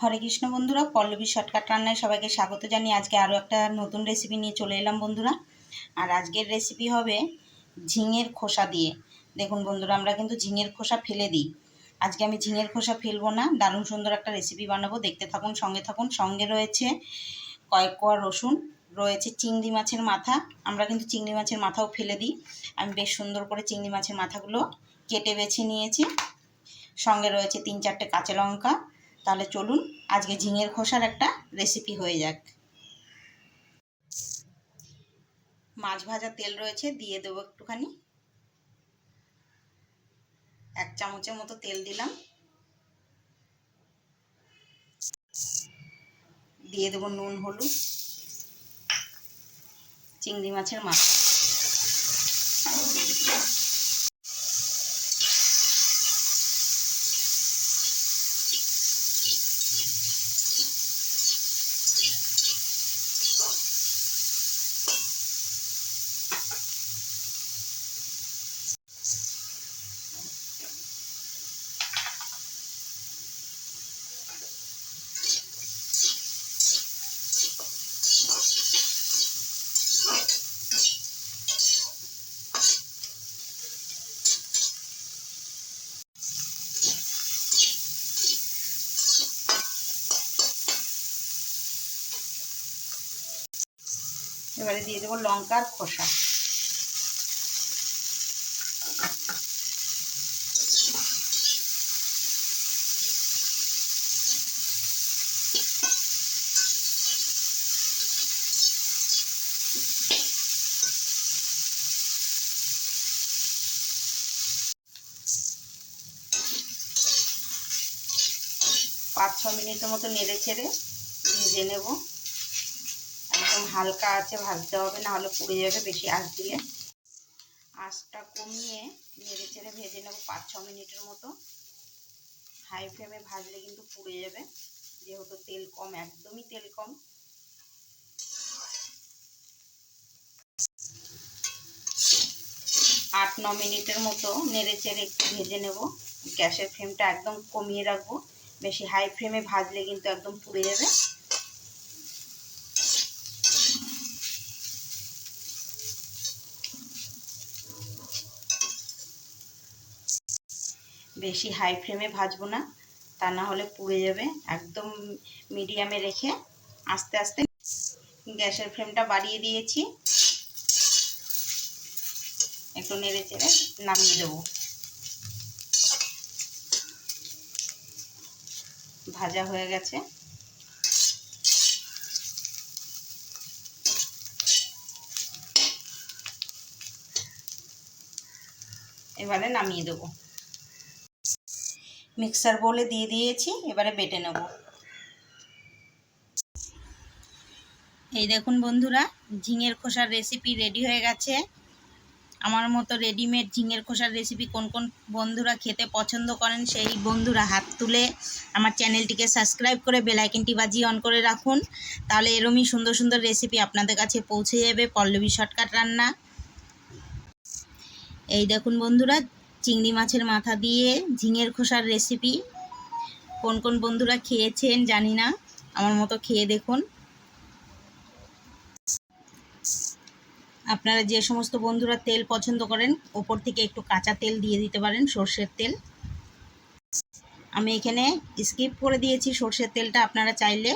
হরে কৃষ্ণ বন্ধুরা, পল্লবী শর্টকাট রান্নায় সবাইকে স্বাগত জানিয়ে আজকে আরও একটা নতুন রেসিপি নিয়ে চলে এলাম বন্ধুরা। আর আজকের রেসিপি হবে ঝিঙের খোসা দিয়ে। দেখুন বন্ধুরা, আমরা কিন্তু ঝিঙের খোসা ফেলে দিই। আজকে আমি ঝিঙের খোসা ফেলব না, দারুণ সুন্দর একটা রেসিপি বানাবো। দেখতে থাকুন, সঙ্গে থাকুন। সঙ্গে রয়েছে কয়েক কোয়া রসুন, রয়েছে চিংড়ি মাছের মাথা। আমরা কিন্তু চিংড়ি মাছের মাথাও ফেলে দিই। আমি বেশ সুন্দর করে চিংড়ি মাছের মাথাগুলো কেটে বেছে নিয়েছি। সঙ্গে রয়েছে তিন চারটে কাঁচা লঙ্কা তাহলে চলুন আজকে ঝিঙের খোসার একটা রেসিপি হয়ে যাক। মাছ ভাজা তেল রয়েছে, দিয়ে দেবো একটুখানি। এক চামচের মতো তেল দিলাম। দিয়ে দেবো নুন, হলুদ, চিংড়ি মাছের মাথা। এবারে দিয়ে দেবো লঙ্কার খোসা। পাঁচ ছ মিনিটের মতো নেড়ে চেড়ে ভেজে নেব। একদম হালকা আছে, ভাজতে হবে না হলে পুড়ে যাবে বেশি আঁচ দিলে। আঁচটা কমিয়ে নেড়ে চেড়ে ভেজে নেব পাঁচ, ছ মিনিটের মতো। হাই ফ্লেমে ভাজলে কিন্তু পুড়ে যাবে, যেহেতু তেল কম, একদমই তেল কম। আট, ন মিনিটের মতো নেড়ে চেড়ে একটু ভেজে নেব। গ্যাসের ফ্লেমটা একদম কমিয়ে রাখব। বেশি হাই ফ্লেমে ভাজলে কিন্তু একদম পুড়ে যাবে। বেশি হাই ফ্লেমে ভাজবো না। তা না হলে পুড়ে যাবে। একদম মিডিয়ামে রেখে আস্তে আস্তে গ্যাসের ফ্লেমটা বাড়িয়ে দিয়েছি। একটু নেড়ে চেড়ে নামিয়ে দেবো। ভাজা হয়ে গেছে। এবারে নামিয়ে দেবো। মিক্সার বোলে দিয়ে দিয়েছি, এবারে বেটে নেব। এই দেখুন বন্ধুরা, ঝিঙের খোসার রেসিপি রেডি হয়ে গেছে। আমার মতো রেডিমেড ঝিঙের খোসার রেসিপি কোন কোন বন্ধুরা খেতে পছন্দ করেন, সেই বন্ধুরা হাত তুলে আমার চ্যানেলটিকে সাবস্ক্রাইব করে বেলাইকিনটি বাজিয়ে অন করে রাখুন। তাহলে এরমই সুন্দর সুন্দর রেসিপি আপনাদের কাছে পৌঁছে যাবে, পল্লবী শর্টকাট রান্না। এই দেখুন বন্ধুরা চিংড়ি মাছের মাথা দিয়ে ঝিঙের খোসার রেসিপি কোন কোন বন্ধুরা খেয়েছেন জানি না, আমার মতো খেয়ে দেখুন। আপনারা যে সমস্ত বন্ধুরা তেল পছন্দ করেন, ওপর থেকে একটু কাঁচা তেল দিয়ে দিতে পারেন, সর্ষের তেল। আমি এখানে স্কিপ করে দিয়েছি সর্ষের তেলটা, আপনারা চাইলে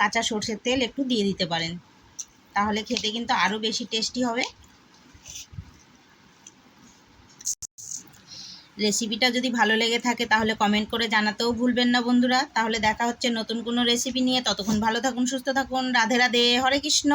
কাঁচা সর্ষের তেল একটু দিয়ে দিতে পারেন। তাহলে খেতে কিন্তু আরও বেশি টেস্টি হবে। রেসিপিটা যদি ভালো লেগে থাকে তাহলে কমেন্ট করে জানাতেও ভুলবেন না বন্ধুরা। তাহলে দেখা হচ্ছে নতুন কোনো রেসিপি নিয়ে। ততক্ষণ ভালো থাকুন, সুস্থ থাকুন। রাধে রাধে। হরে কৃষ্ণ।